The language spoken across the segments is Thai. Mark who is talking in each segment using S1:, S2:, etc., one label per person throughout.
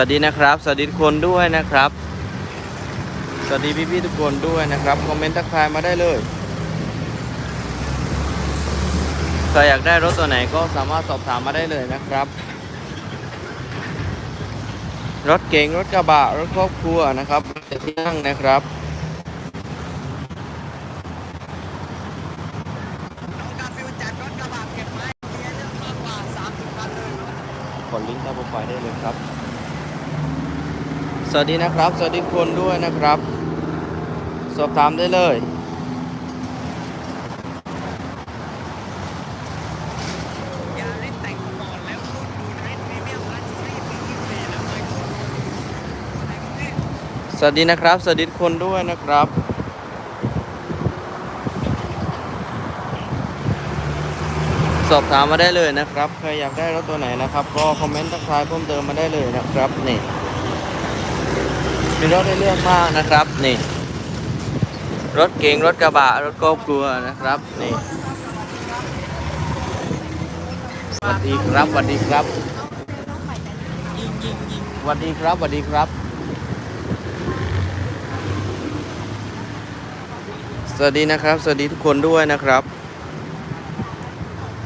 S1: วัสดีนะครับ สวัสดีทุกคนด้วยนะครับ สวัสดีพี่ๆทุกคนด้วยนะครับคอมเมนต์ทักทายมาได้เลยใครอยากได้รถตัวไหนก็สามารถสอบถามมาได้เลยนะครับ รถเก๋งรถกระบะรถครอบครัวนะครับเจ็ดที่นั่งนะครับ
S2: น้องกาฟิวจัดากกว่า30คันเลย
S1: กดลิงก์ใต้โปรไฟล์ได้เลยครับ สวัสดีนะครับ สวัสดีคนด้วยนะครับ สอบถามได้เลย
S2: สวัส
S1: ดีนะครับ สวัสดีคนด้วยนะครับ สอบถามมาได้เลยนะครับ ใครอยากได้รถตัวไหนนะครับ ก็คอมเมนต์ทักทายเพิ่มเติมมาได้เลยนะครับนี่ มีรถให้เลือกมากนะครับ นี่ รถเก๋งรถกระบะรถครอบครัวนะครับ นี่สวัสดีครับสวัสดีครับสวัสดีครับสวัสดีครับ สวัสดีนะครับ สวัสดีทุกคนด้วยนะครับ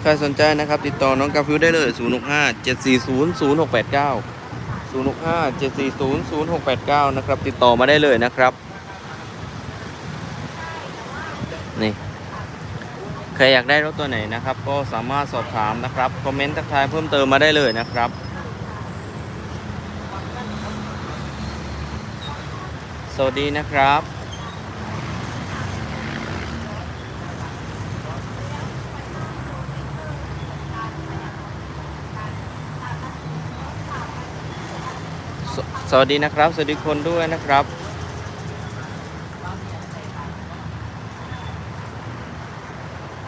S1: ใครสนใจนะครับ ติดต่อน้องกาฟิวได้เลย 0 6 5 7400689 0 6 5 7 4 0 0 6 8 9 นะครับ ติดต่อมาได้เลยนะครับ นี่ ใครอยากได้รถตัวไหนนะครับ ก็สามารถสอบถามนะครับ คอมเมนต์ทักทายเพิ่มเติมมาได้เลยนะครับสวัสดีนะครับ สวัสดีนะครับ สวัสดีคนด้วยนะครับ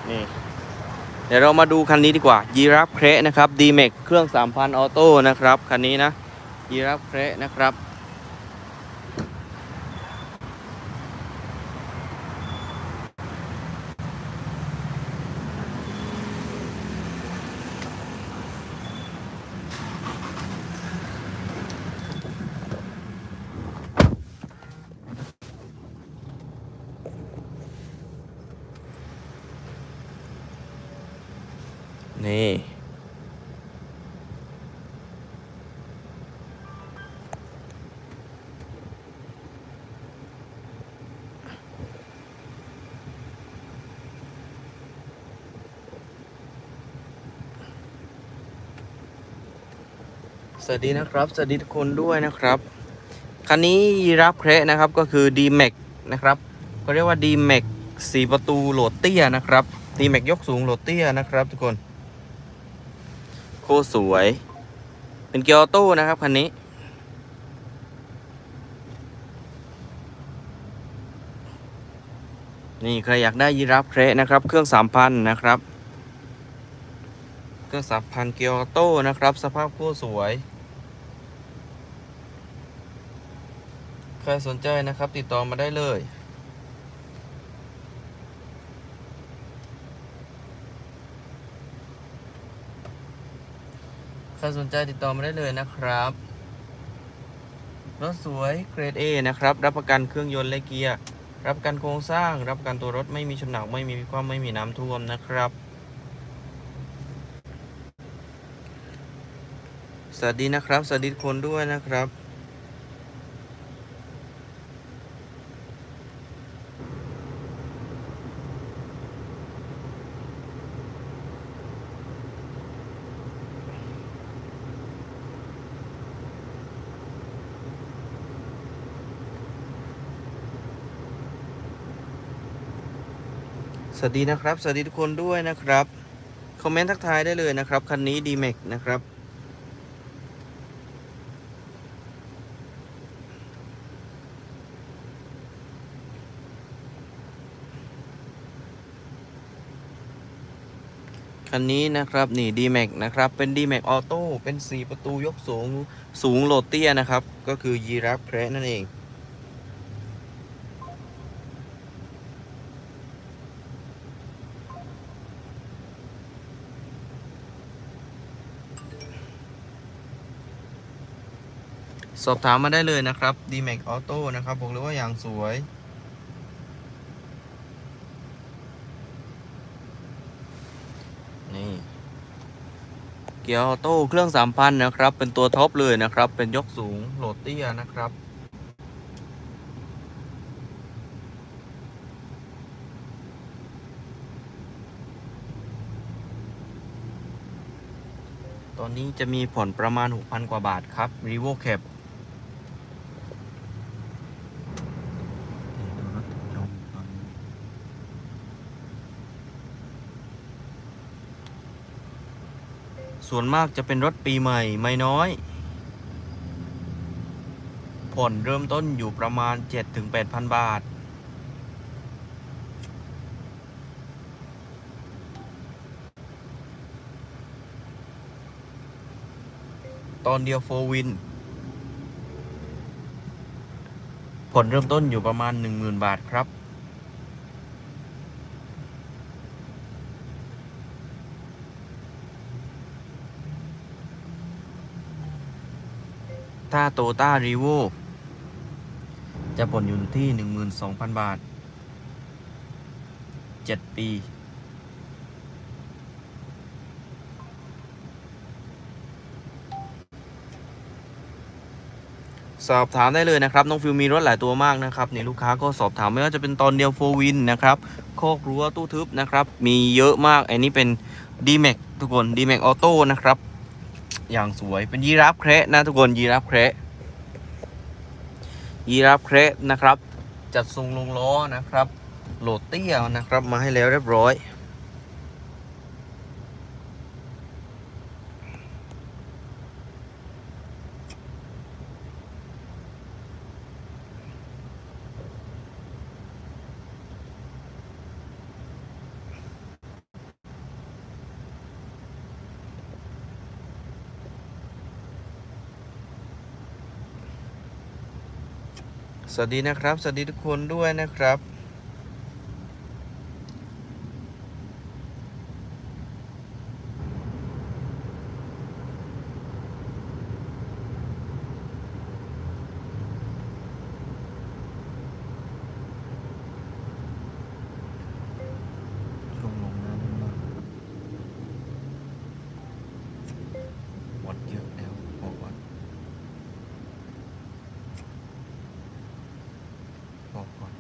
S1: นี่ เดี๋ยวเรามาดูคันนี้ดีกว่ายีราฟเคระนะครับดีเมกเครื่อง 3,000 ออโต้นะครับ คันนี้นะยีราฟเคระนะครับ นี่ สวัสดีนะครับ สวัสดีทุกคนด้วยนะครับ คันนี้ยีรับเคระนะครับก็คือ d m a x นะครับก็เรียกว่า d m a x 4 ประตูโหลดเตี้ยนะครับ d m a x ยกสูงโหลดเตี้ยนะครับทุกคน โคตรสวย เป็นเกียร์ออโต้นะครับคันนี้ นี่ใครอยากได้ยีรับเคระนะครับ เครื่อง 3,000 นะครับเครื่อง3,000เกียร์ออโต้นะครับ สภาพโคตรสวย ใครสนใจนะครับติดต่อมาได้เลยใครสนใจติดต่อมาได้เลยนะครับ รถสวยเกรด A นะครับ รับประกันเครื่องยนต์และเกียร์ รับประกันโครงสร้าง รับประกันตัวรถไม่มีชนหนักไม่มีความไม่มีน้ำท่วมนะครับ สวัสดีนะครับ สวัสดีคนด้วยนะครับ วัสดีนะครับ สวัสดีทุกคนด้วยนะครับ คอมเมนต์ทักทายได้เลยนะครับ คันนี้ d m a x นะครับ คันนี้นะครับ นี่ d m a x นะครับ เป็น d m a x Auto เป็น 4 ประตูยกสูง สูงโหลดเตี้ยนะครับ ก็คือยีราฟแคระนั่นเอง สอบถามมาได้เลยนะครับ d m a x Auto นะครับบอกเลยว่าอย่างสวย นี่ เกียร์ออโต้เครื่อง3,000นะครับ เป็นตัวท็อปเลยนะครับ เป็นยกสูงโหลดเตี้ยนะครับตอนนี้จะมีผ่อนประมาณ 6,000 กว่าบาทครับ r e v o Cap ส่วนมากจะเป็นรถปีใหม่ไม่น้อย ผ่อนเริ่มต้นอยู่ประมาณ 7-8,000 บาท ตอนเดียวโฟวิน ผ่อนเริ่มต้นอยู่ประมาณ 10,000 บาทครับ ถ้าโตต้ารีโวจะผ่อนอยู่ที่ 12,000 บาท 7 ปี สอบถามได้เลยนะครับ น้องฟิวมีรถหลายตัวมากนะครับนี่ลูกค้าก็สอบถามไม่ว่าจะเป็นตอนเดียวโฟวินนะครับ โคกรั้วตู้ทึบนะครับ มีเยอะมาก อันนี้เป็น d m a x ทุกคน d m a x Auto นะครับ อย่างสวยเป็นยีราฟเคระนะทุกคนยีราฟเคระยีราฟเคระนะครับ จัดทรงลงล้อนะครับ โหลดเตี้ยนะครับมาให้แล้วเรียบร้อย สวัสดีนะครับ สวัสดีทุกคนด้วยนะครับ ช่วงลงน้ำมากหมดเยอะแล้วบอกก่อนบอกก่อน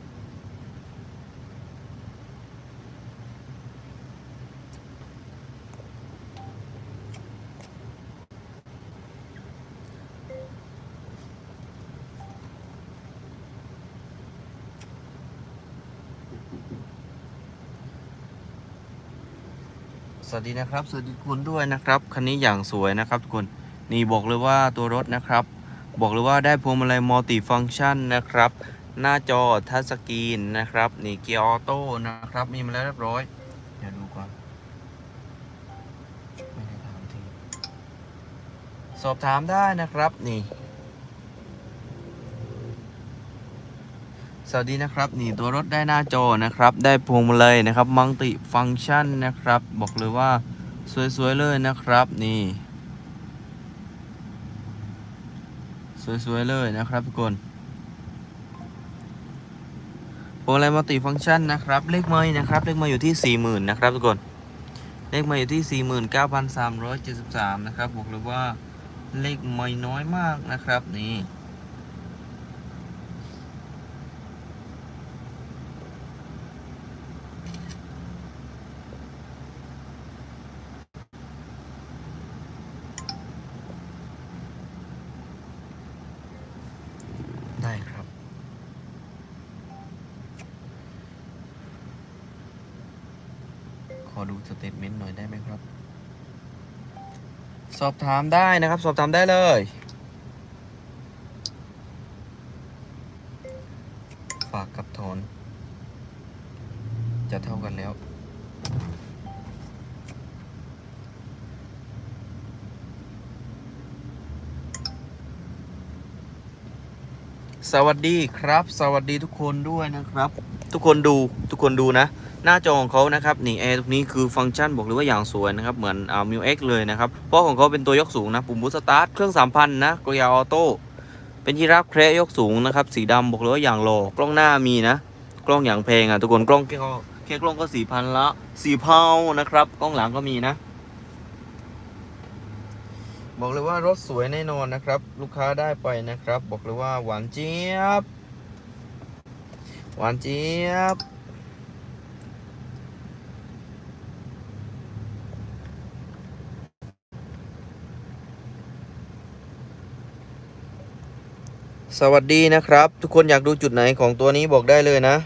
S1: สวัสดีนะครับ สวัสดีคุณด้วยนะครับ คันนี้อย่างสวยนะครับทุกคน นี่บอกเลยว่าตัวรถนะครับ บอกเลยว่าได้พวงมาลัยมัลติฟังชันนะครับ หน้าจอทัชสกรีนนะครับ นี่เกียร์ออโต้นะครับ มีมาแล้วเรียบร้อย เดี๋ยวดูก่อน ไม่ได้ถามที สอบถามได้นะครับ นี่ สวัสดีนะครับนี่ตัวรถได้หน้าจอนะครับ ได้พวงมาลัยนะครับมัลติฟังชันนะครับ บอกเลยว่าสวยๆเลยนะครับนี่ สวยๆเลยนะครับทุกคนพวงมาลัยมัลติฟังชันนะครับเลขไม้นะครับเลขไม้อยู่ที่ 40,000นะครับทุกคนเลขไม้อยู่ที่ 49,373นะครับบอกเลยว่าเลขไม้น้อยมากนะครับนี่ ครับ ขอดูสเตทเมนต์หน่อยได้ไหมครับ สอบถามได้นะครับ สอบถามได้เลย ฝากกับถอน จะเท่ากันแล้ว สวัสดีครับ สวัสดีทุกคนด้วยนะครับ ทุกคนดูทุกคนดูนะ หน้าจอของเขานะครับนี่แอร์ตรงนี้คือฟังก์ชันบอกเลยว่าอย่างสวยนะครับ เหมือนอ่ามิวเอ็กเลยนะครับ เพราะของเขาเป็นตัวยกสูงนะปุ่มบูสตาร์ทเครื่อง3,000นนะกรยาออโต้เป็นยีราฟแคระยกสูงนะครับ สีดำบอกเลยว่าอย่างหล่อกล้องหน้ามีนะ กล้องอย่างแพงอะทุกคนกล้องแค่แค่กล้องก็สี่พันละสี่เผานะครับ กล้องหลังก็มีนะ บอกเลยว่ารถสวยแน่นอนนะครับ ลูกค้าได้ไปนะครับ บอกเลยว่าหวานเจี๊ยบ หวานเจี๊ยบ สวัสดีนะครับ ทุกคนอยากดูจุดไหนของตัวนี้บอกได้เลยนะ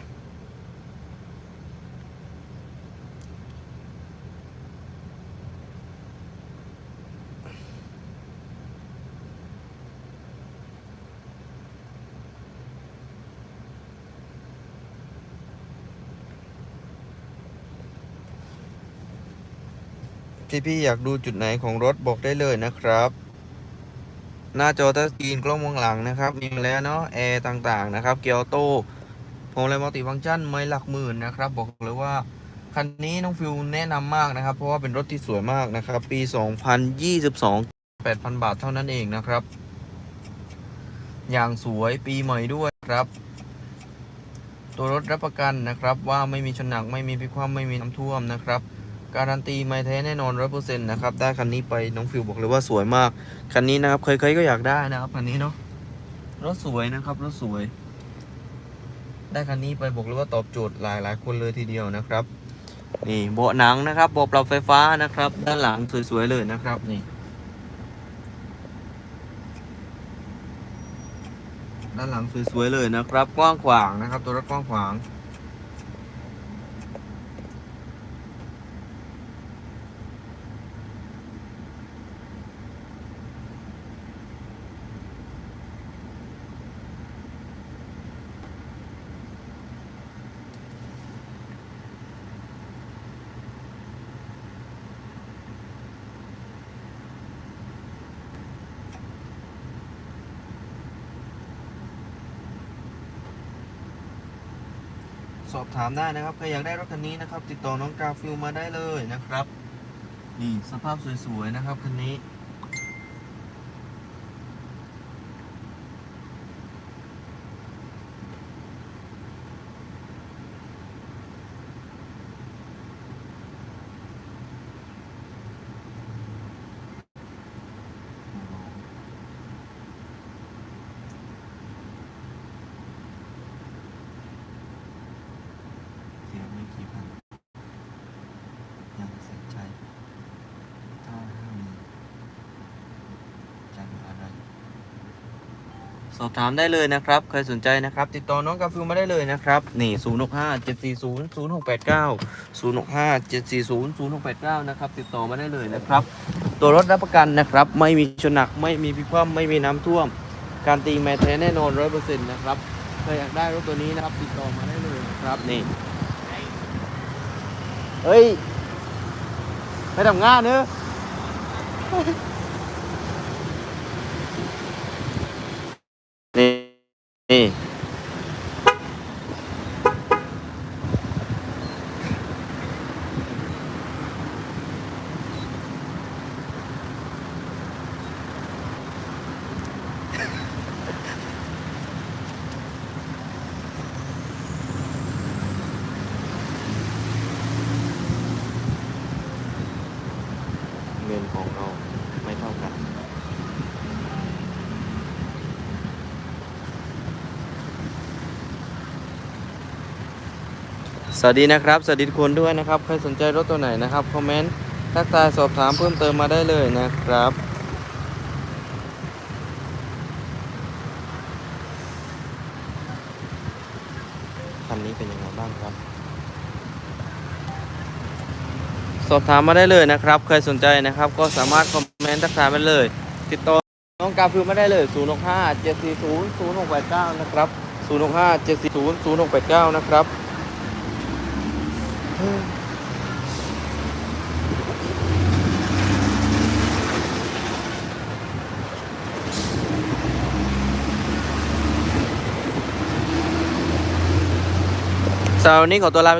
S1: พี่พี่ๆอยากดูจุดไหนของรถบอกได้เลยนะครับ หน้าจอทัชสกรีนกล้องมองหลังนะครับ มีมาแล้วเนาะแอร์ต่างๆนะครับ เกียร์ออโต้พวงมาลัยมัลติฟังก์ชันไม่หลักหมื่นนะครับ บอกเลยว่าคันนี้น้องฟิวแนะนำมากนะครับ เพราะว่าเป็นรถที่สวยมากนะครับ ปี 2022 8,000 บาทเท่านั้นเองนะครับ อย่างสวยปีใหม่ด้วยครับ ตัวรถรับประกันนะครับ ว่าไม่มีชนหนักไม่มีพิคว่ำไม่มีน้ำท่วมนะครับ การันตีไม่แท้แน่นอนร้อยเปอร์เซ็นต์นะครับ ได้คันนี้ไปน้องฟิวบอกเลยว่าสวยมาก คันนี้นะครับใครๆก็อยากได้นะครับคันนี้เนาะ รถสวยนะครับรถสวย ได้คันนี้ไปบอกเลยว่าตอบโจทย์หลายหลายๆคนเลยทีเดียวนะครับ นี่เบาะหนังนะครับเบาะปรับไฟฟ้านะครับ ด้านหลังสวยๆเลยนะครับนี่ ด้านหลังสวยๆเลยนะครับ กว้างขวางนะครับ ตัวรถกว้างขวาง สอบถามได้นะครับ ใครอยากได้รถคันนี้นะครับ ติดต่อน้องกาฟิลมาได้เลยนะครับ นี่สภาพสวยๆนะครับคันนี้ เสียไม่กี่พันยังเสียใจถ้าไม่มีจะเหลืออะไร สอบถามได้เลยนะครับ ใครสนใจนะครับ ติดต่อน้องกาฟิวมาได้เลยนะครับ นี่ 0 6 5 7 4 0 0 6 8 9 0 6 5 7 4 0 0 6 8 9 นะครับ ติดต่อมาได้เลยนะครับ ตัวรถรับประกันนะครับ ไม่มีชนหนัก ไม่มีพิคว่ำไม่มีน้ำท่วม การตีแมทแท้แน่นอน 100%นะครับ ใครอยากได้รถตัวนี้นะครับ ติดต่อมาได้เลยนะครับ นี่ เฮ้ยไม่ทำงานเนอะ นี่นี่ เงิ นของเราไม่เท่ากัน สวัสดีนะครับ สวัสดีทุกคนด้วยนะครับ ใครสนใจรถตัวไหนนะครับ คอมเมนต์ทักทายสอบถามเพิ่มเติมมาได้เลยนะครับ สอบถามมาได้เลยนะครับ ใครสนใจนะครับ ก็สามารถคอมเมนต์ทักทายมาเลย ติดต่อน้องกาฟิวมาได้เลย 0 6 5 7 4 0 0 6 8 9 นะครับ 0 6 5 7 4 0 0 6 8 9 นะครับสำหรับวันนี้ขอตัวลา